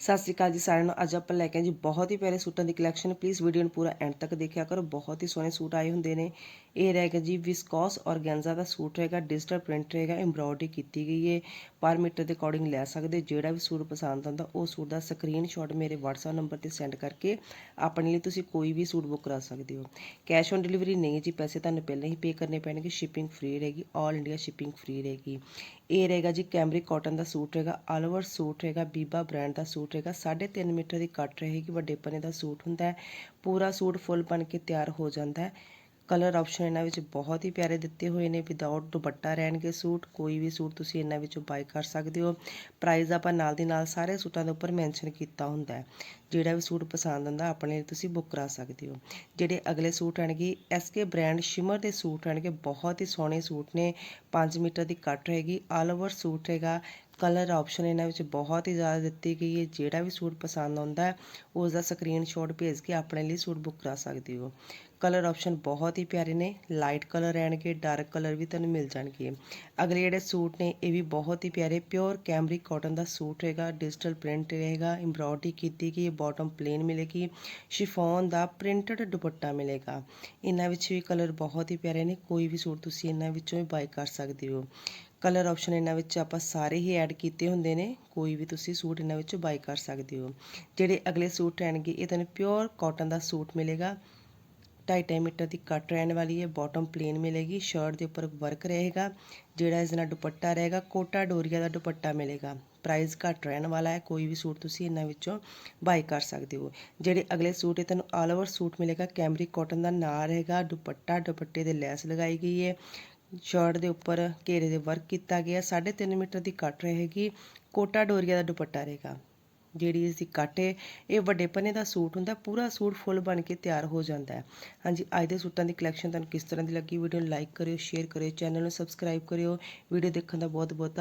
ਸਤਿ ਸ਼੍ਰੀ ਅਕਾਲ ਜੀ ਸਾਰਿਆਂ ਨੂੰ। ਅੱਜ ਆਪਾਂ ਲੈ ਕੇ ਆਏ ਜੀ ਬਹੁਤ ਹੀ ਪਿਆਰੇ ਸੂਟਾਂ ਦੀ ਕਲੈਕਸ਼ਨ ਪਲੀਜ਼ ਵੀਡੀਓ ਨੂੰ ਪੂਰਾ ਐਂਡ ਤੱਕ ਦੇਖਿਆ ਕਰੋ। ਬਹੁਤ ਹੀ ਸੋਹਣੇ ਸੂਟ ਆਏ ਹੁੰਦੇ ਨੇ। ਇਹ ਰਹੇਗਾ ਜੀ ਵਿਸਕੋਸ ਔਰਗੈਂਜ਼ਾ ਦਾ ਸੂਟ ਰਹੇਗਾ ਡਿਜੀਟਲ ਪ੍ਰਿੰਟ ਰਹੇਗਾ ਐਮਬ੍ਰੋਇਡਰੀ ਕੀਤੀ ਗਈ ਹੈ। ਪਰ ਮੀਟਰ ਦੇ ਅਕੋਰਡਿੰਗ ਲੈ ਸਕਦੇ। ਜਿਹੜਾ ਵੀ ਸੂਟ ਪਸੰਦ ਆਉਂਦਾ, ਉਹ ਸੂਟ ਦਾ ਸਕਰੀਨਸ਼ਾਟ ਮੇਰੇ WhatsApp ਨੰਬਰ ਤੇ ਸੈਂਡ ਕਰਕੇ ਆਪਣੇ ਲਈ ਤੁਸੀਂ ਕੋਈ ਵੀ ਸੂਟ ਬੁੱਕ ਕਰਾ ਸਕਦੇ ਹੋ। ਕੈਸ਼ ਔਨ ਡਿਲੀਵਰੀ ਨਹੀਂ ਜੀ। ਪੈਸੇ ਤੁਹਾਨੂੰ ਪਹਿਲਾਂ ਹੀ ਪੇ ਕਰਨੇ ਪੈਣਗੇ। ਸ਼ਿਪਿੰਗ ਫ੍ਰੀ ਰਹੇਗੀ। ਆਲ ਇੰਡੀਆ ਸ਼ਿਪਿੰਗ ਫ੍ਰੀ ਰਹੇਗੀ। ਇਹ ਰਹੇਗਾ ਜੀ ਕੈਮਰਿਕ ਕਾਟਨ ਦਾ ਸੂਟ ਰਹੇਗਾ ਆਲ ਓਵਰ ਸੂਟ ਰਹੇਗਾ ਬੀਬਾ ਬ੍ਰਾਂਡ ਦਾ ਸੂਟ ਰਹੇਗਾ 3.5 ਮੀਟਰ ਦੀ ਕੱਟ ਰਹੇਗੀ। ਵੱਡੇ ਪਨੇ ਦਾ ਸੂਟ ਹੁੰਦਾ ਪੂਰਾ ਸੂਟ ਫੁੱਲ ਬਣ ਕੇ ਤਿਆਰ ਹੋ ਜਾਂਦਾ ਹੈ। ਕਲਰ ਆਪਸ਼ਨ ਇਹਨਾਂ ਵਿੱਚ ਬਹੁਤ ਹੀ ਪਿਆਰੇ ਦਿੱਤੇ ਹੋਏ ਨੇ। ਵਿਦਆਊਟ ਦੁਪੱਟਾ ਰਹਿਣਗੇ ਸੂਟ। ਕੋਈ ਵੀ ਸੂਟ ਤੁਸੀਂ ਇਹਨਾਂ ਵਿੱਚੋਂ ਬਾਈ ਕਰ ਸਕਦੇ ਹੋ। ਪ੍ਰਾਈਸ ਆਪਾਂ ਨਾਲ ਦੀ ਨਾਲ ਸਾਰੇ ਸੂਟਾਂ ਦੇ ਉੱਪਰ ਮੈਂਸ਼ਨ ਕੀਤਾ ਹੁੰਦਾ ਹੈ। ਜਿਹੜਾ ਵੀ ਸੂਟ ਪਸੰਦ ਆਉਂਦਾ, ਆਪਣੇ ਲਈ ਤੁਸੀਂ ਬੁੱਕ ਕਰਾ ਸਕਦੇ ਹੋ। ਜਿਹੜੇ ਅਗਲੇ ਸੂਟ ਆਣਗੇ ਐਸਕੇ ਬ੍ਰਾਂਡ ਸ਼ਿਮਰ ਦੇ ਸੂਟ ਆਣਗੇ ਬਹੁਤ ਹੀ ਸੋਹਣੇ ਸੂਟ ਨੇ। 5 ਮੀਟਰ ਦੀ ਕੱਟ ਰਹੇਗੀ। ਆਲ ਓਵਰ ਸੂਟ ਹੈਗਾ। ਕਲਰ ਆਪਸ਼ਨ ਇਹਨਾਂ ਵਿੱਚ ਬਹੁਤ ਹੀ ਜ਼ਿਆਦਾ ਦਿੱਤੀ ਗਈ ਹੈ। ਜਿਹੜਾ ਵੀ ਸੂਟ ਪਸੰਦ ਆਉਂਦਾ ਹੈ ਉਸ ਦਾ ਸਕਰੀਨਸ਼ਾਟ ਭੇਜ ਕੇ ਆਪਣੇ ਲਈ ਸੂਟ ਬੁੱਕ ਕਰਾ ਸਕਦੇ ਹੋ। ਕਲਰ ਆਪਸ਼ਨ ਬਹੁਤ ਹੀ ਪਿਆਰੇ ਨੇ। ਲਾਈਟ ਕਲਰ ਰਹਿਣਗੇ ਡਾਰਕ ਕਲਰ ਵੀ ਤੁਹਾਨੂੰ ਮਿਲ ਜਾਣਗੇ। ਅਗਲੇ ਜਿਹੜੇ ਸੂਟ ਨੇ, ਇਹ ਵੀ ਬਹੁਤ ਹੀ ਪਿਆਰੇ। ਪਿਓਰ ਕੈਮਰਿਕ ਕਾਟਨ ਦਾ ਸੂਟ ਰਹੇਗਾ ਡਿਜੀਟਲ ਪ੍ਰਿੰਟ ਰਹੇਗਾ ਐਮਬ੍ਰੋਇਡਰੀ ਕੀਤੀ ਗਈ ਬਾਟਮ ਪਲੇਨ ਮਿਲੇਗੀ। ਸ਼ਿਫੋਨ ਦਾ ਪ੍ਰਿੰਟਡ ਦੁਪੱਟਾ ਮਿਲੇਗਾ। ਇਹਨਾਂ ਵਿੱਚ ਵੀ ਕਲਰ ਬਹੁਤ ਹੀ ਪਿਆਰੇ ਨੇ। ਕੋਈ ਵੀ ਸੂਟ ਤੁਸੀਂ ਇਹਨਾਂ ਵਿੱਚੋਂ ਵੀ ਬਾਈ ਕਰ ਸਕਦੇ ਹੋ। ਕਲਰ ਆਪਸ਼ਨ ਇਹਨਾਂ ਵਿੱਚ ਆਪਾਂ ਸਾਰੇ ਹੀ ਐਡ ਕੀਤੇ ਹੁੰਦੇ ਨੇ। ਕੋਈ ਵੀ ਤੁਸੀਂ ਸੂਟ ਇਹਨਾਂ ਵਿੱਚੋਂ ਬਾਈ ਕਰ ਸਕਦੇ ਹੋ। ਜਿਹੜੇ ਅਗਲੇ ਸੂਟ ਰਹਿਣਗੇ, ਇਹ ਤੁਹਾਨੂੰ ਪਿਓਰ ਕਾਟਨ ਦਾ ਸੂਟ ਮਿਲੇਗਾ। 2.5 ਮੀਟਰ ਦੀ ਕੱਟ ਰਹਿਣ ਵਾਲੀ ਹੈ ਬਾਟਮ ਪਲੇਨ ਮਿਲੇਗੀ। ਸ਼ਰਟ ਦੇ ਉੱਪਰ ਵਰਕ ਰਹੇਗਾ। ਜਿਹੜਾ ਇਸ ਨਾਲ ਦੁਪੱਟਾ ਰਹੇਗਾ, ਕੋਟਾ ਡੋਰੀਆ ਦਾ ਦੁਪੱਟਾ ਮਿਲੇਗਾ। ਪ੍ਰਾਈਸ ਘੱਟ ਰਹਿਣ ਵਾਲਾ ਹੈ, ਕੋਈ ਵੀ ਸੂਟ ਤੁਸੀਂ ਇਹਨਾਂ ਵਿੱਚੋਂ ਬਾਈ ਕਰ ਸਕਦੇ ਹੋ। ਜਿਹੜੇ ਅਗਲੇ ਸੂਟ ਹੈ, ਤੁਹਾਨੂੰ ਆਲ ਓਵਰ ਸੂਟ ਮਿਲੇਗਾ। ਕੈਮਰਿਕ ਕਾਟਨ ਦਾ ਨਾਂ ਰਹੇਗਾ, ਦੁਪੱਟਾ, ਦੁਪੱਟੇ ਦੇ ਲੈਸ ਲਗਾਈ ਗਈ ਹੈ। ਸ਼ਰਟ ਦੇ ਉੱਪਰ ਘੇਰੇ ਦੇ ਵਰਕ ਕੀਤਾ ਗਿਆ। 3.5 ਮੀਟਰ ਦੀ ਕੱਟ ਰਹੇਗੀ। ਕੋਟਾ ਡੋਰੀਆ ਦਾ ਦੁਪੱਟਾ ਰਹੇਗਾ। ਜਿਹੜੀ ਇਸ ਦੀ ਕੱਟ ਹੈ, ਇਹ ਵੱਡੇ ਪੰਨੇ ਦਾ ਸੂਟ ਹੁੰਦਾ, ਪੂਰਾ ਸੂਟ ਫੁੱਲ ਬਣ ਕੇ ਤਿਆਰ ਹੋ ਜਾਂਦਾ ਹੈ। ਹਾਂਜੀ, ਅੱਜ ਦੇ ਸੂਟਾਂ ਦੀ ਕਲੈਕਸ਼ਨ ਤੁਹਾਨੂੰ ਕਿਸ ਤਰ੍ਹਾਂ ਦੀ ਲੱਗੀ? ਵੀਡੀਓ ਨੂੰ ਲਾਈਕ ਕਰਿਓ ਸ਼ੇਅਰ ਕਰਿਓ ਚੈਨਲ ਨੂੰ ਸਬਸਕ੍ਰਾਈਬ ਕਰਿਓ। ਵੀਡੀਓ ਦੇਖਣ ਦਾ ਬਹੁਤ ਬਹੁਤ ਧੰਨਵਾਦ।